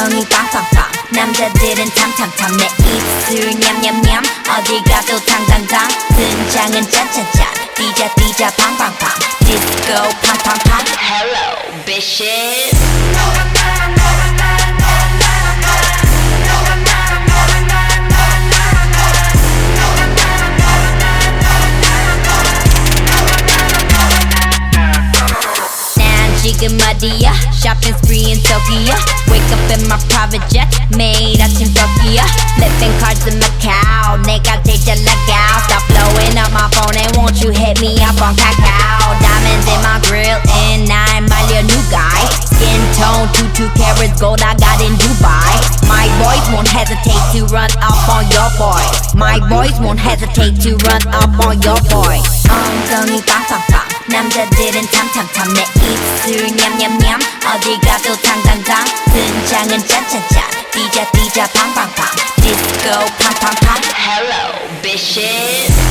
엉덩이 빵빵빵 남자들은 탐탐탐 내 입술 냠냠냠 어디 가도 당당당 등장은 짠짠짠 뛰자 뛰자 팡팡팡 디스코 팡팡팡 Hello bitches 난 지금 어디야 shopping spree in Tokyo wake up in my private jet 매일 아침 터키야 flipping cards in Macau 내가 제일 잘 나가 stop blowing up my phone and won't you hit me up on Kakao diamonds in my grill and 날 말려 new guy skin tone 22 carats gold I got in Dubai my boys won't hesitate to run up on your boy my boys won't hesitate to run up on your boy 엉덩이 빵빵빵 남자들은 탐탐탐 내 입술 냠냠냠 어디 가도 당당당 등장은 짠짠짠 뛰자 뛰자 팡팡팡 디스코 팡팡팡 Hello bitches